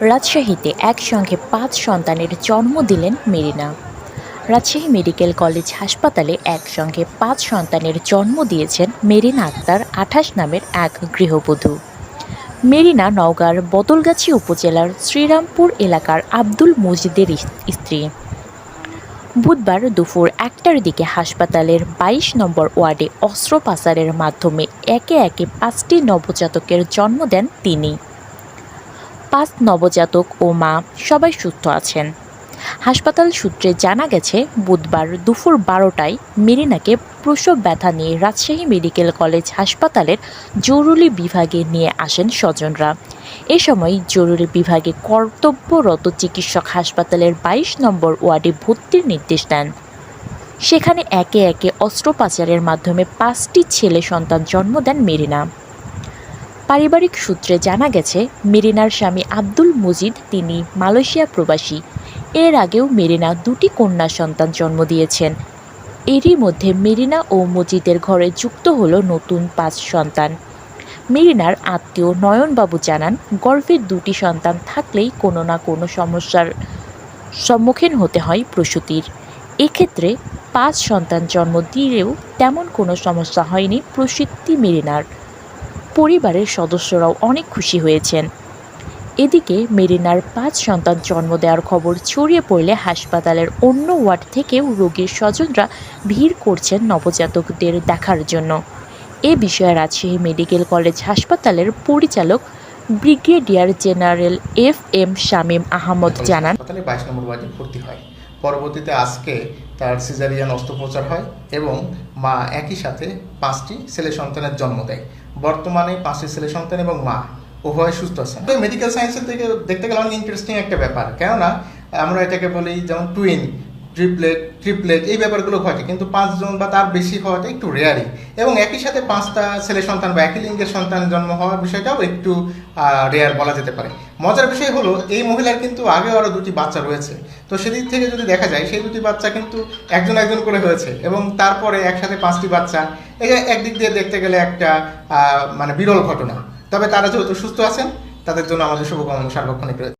রাজশাহীতে একসঙ্গে পাঁচ সন্তানের জন্ম দিলেন মেরিনা। রাজশাহী মেডিকেল কলেজ হাসপাতালে একসঙ্গে পাঁচ সন্তানের জন্ম দিয়েছেন মেরিনা আক্তার আঠাশ নামের এক গৃহবধূ। মেরিনা নওগাঁর বদলগাছি উপজেলার শ্রীরামপুর এলাকার আব্দুল মজিদের স্ত্রী। বুধবার দুপুর একটার দিকে হাসপাতালের বাইশ নম্বর ওয়ার্ডে অস্ত্রোপচারের মাধ্যমে একে একে পাঁচটি নবজাতকের জন্ম দেন তিনি। পাঁচ নবজাতক ও মা সবাই সুস্থ আছেন। হাসপাতাল সূত্রে জানা গেছে, বুধবার দুপুর বারোটায় মেরিনাকে প্রসব ব্যথা নিয়ে রাজশাহী মেডিকেল কলেজ হাসপাতালের জরুরি বিভাগে নিয়ে আসেন স্বজনরা। এ সময় জরুরি বিভাগে কর্তব্যরত চিকিৎসক হাসপাতালের বাইশ নম্বর ওয়ার্ডে ভর্তির নির্দেশ দেন। সেখানে একে একে অস্ত্রোপচারের মাধ্যমে পাঁচটি ছেলে সন্তান জন্ম দেন মেরিনা। পারিবারিক সূত্রে জানা গেছে, মেরিনার স্বামী আব্দুল মজিদ, তিনি মালয়েশিয়া প্রবাসী। এর আগেও মেরিনা দুটি কন্যা সন্তান জন্ম দিয়েছেন। এরই মধ্যে মেরিনা ও মজিদের ঘরে যুক্ত হলো নতুন পাঁচ সন্তান। মেরিনার আত্মীয় নয়নবাবু জানান গর্ভের দুটি সন্তান থাকলেই কোনো না কোনো সমস্যার সম্মুখীন হতে হয় প্রসূতির। এক্ষেত্রে পাঁচ সন্তান জন্ম দিলেও তেমন কোনো সমস্যা হয়নি প্রসূতি মেরিনার। পরিবারের সদস্যরাও অনেক খুশি হয়েছেন। এদিকে মেরিনার পাঁচ সন্তান জন্ম দেওয়ার খবর ছড়িয়ে পড়লে হাসপাতালের অন্য ওয়ার্ড থেকেও রোগীর স্বজনরা ভিড় করছেন নবজাতকদের দেখার জন্য। এ বিষয়ে রাজশাহী মেডিকেল কলেজ হাসপাতালের পরিচালক brigadier general F M Shamim Ahmad জানান হাসপাতালে বাইশ নম্বর ওয়ার্ডে ভর্তি হয়। পরবর্তীতে আজকে তার সিজারিয়ান অস্ত্রোপচার হয় এবং মা একই সাথে পাঁচটি ছেলে সন্তানের জন্ম দেয়। বর্তমানে পাঁচটি ছেলে সন্তান এবং মা, উভয় সুস্থ আছেন। মেডিকেল সায়েন্সের থেকে দেখতে গেলে অনেক ইন্টারেস্টিং একটা ব্যাপার। কেননা, আমরা এটাকে বলি যেমন টুইন ট্রিপলেট ট্রিপলেট এই ব্যাপারগুলো ঘটে। কিন্তু পাঁচজন বা তার বেশি হওয়াটা একটু রেয়ারই এবং একই সাথে পাঁচটা ছেলে সন্তান বা একই লিঙ্গের সন্তান জন্ম হওয়ার বিষয়টাও একটু রেয়ার বলা যেতে পারে। মজার বিষয় হলো, এই মহিলার কিন্তু আগেও আরও দুটি বাচ্চা রয়েছে। তো সেদিক থেকে যদি দেখা যায়, সেই দুটি বাচ্চা কিন্তু একজন একজন করে হয়েছে এবং তারপরে একসাথে পাঁচটি বাচ্চা এটা একদিক দিয়ে দেখতে গেলে একটা মানে বিরল ঘটনা। তবে তারা যেহেতু সুস্থ আছেন, তাদের জন্য আমাদের শুভকামনা সার্বক্ষণিক রয়েছে